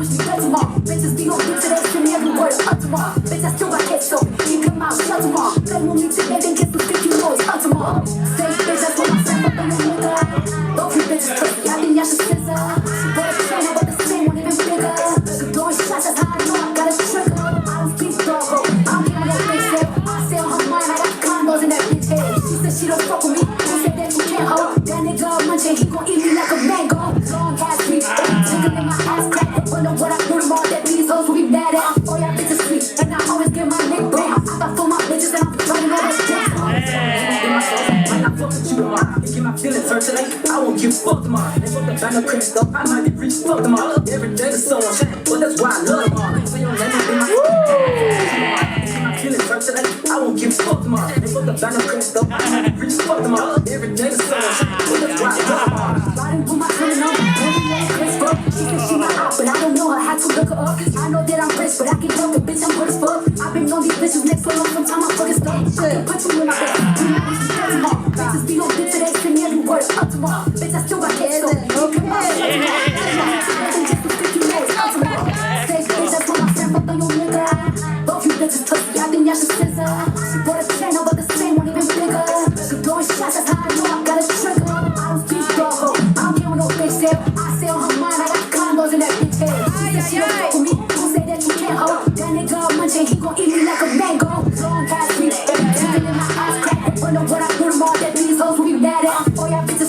wish me dead tomorrow. Bitches be on dick today, send me every word up tomorrow. Bitch, I still got head so you come out, shut tomorrow. Play with me today, then get some stick, you know it's up tomorrow. Stay bitch, that's what I said, but I'm a nigga. Both you bitches crazy, I think y'all should scissor. She bought a trainer, but the same one even bigger. Throwing shots, that's how I know I got a trigger. I don't speak doggo, I don't give a bitch. I say on her mind, I got condos in that bitch head. She said she don't fuck with me, who said that you can't hold? That nigga munching, he gon' eat me like a mango. Long ass fuck with you tomorrow. And get my feelings hurt today. I won't give a fuck tomorrow. And fuck the of Chris though. I might be rich, fuck tomorrow. Every day the sun shine. But that's why I love tomorrow. So your name will be my Get my feelings hurt today. I won't give a fuck tomorrow. And fuck the of Chris though. I might be rich, fuck tomorrow. Every day the sun shine. But that's why I love tomorrow. Riding with my twin on, every day Chris fuck. She said she my out, but I don't know her. Had to look her up. I know that I'm rich, but I can help it, bitch. I'm good as fuck. I've been on these bitches next for long, sometime I'm fucking stuck. I can put you in my bed. You know every tomorrow. Bitch, I still got head so you your nigga. Both you bitches me, I think y'all should scissor. She bought a channel, but the same one even bigger. She throwing shots, that's how I know I got a trigger. I don't speak doggo, I don't deal with no bitch there. I say on her mind, I got condos in that bitch head. She said she don't fuck with me, who say that you can't hold? That nigga munching, he gon' eat me like a mango. Long ass feet, tickling in my ass crack. Wonder what I do tomorrow that these hoes will be mad at. Oh yeah, bitches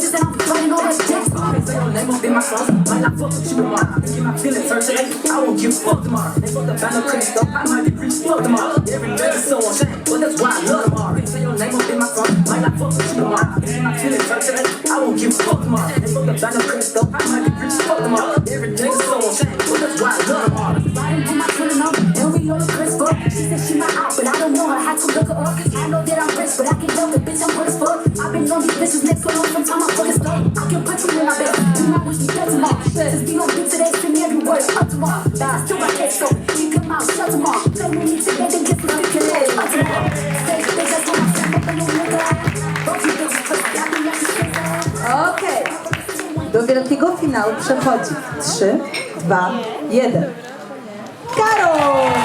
bitches and I'm running all that dick. Say your name will be my song. Might not fuck with you tomorrow. And get my feelings hurt today. I won't give a fuck tomorrow. And fuck band of Chris though. I might be rich, fuck tomorrow. Every the sun will shine. But that's why I love tomorrow. Say your name will be my song. Might not fuck with you tomorrow. And get my feelings hurt today. I won't give a fuck tomorrow. And fuck band of Chris though. I might be rich, fuck tomorrow. Every the sun will shine. But that's why I Had to look her up. I know that I'm rich, but I can help it, bitch. I'm. I've been on these bitches next for long, I'm fucking stuck. I can you in my. You might wish me tomorrow. Dick today, send me every word up tomorrow. I still got head so you come out, shut tomorrow. Then get some up tomorrow. Stay that's what I'm saying, nigga. Both you. Okej. Do wielkiego finału przechodzi 3, 2, 1. Karol!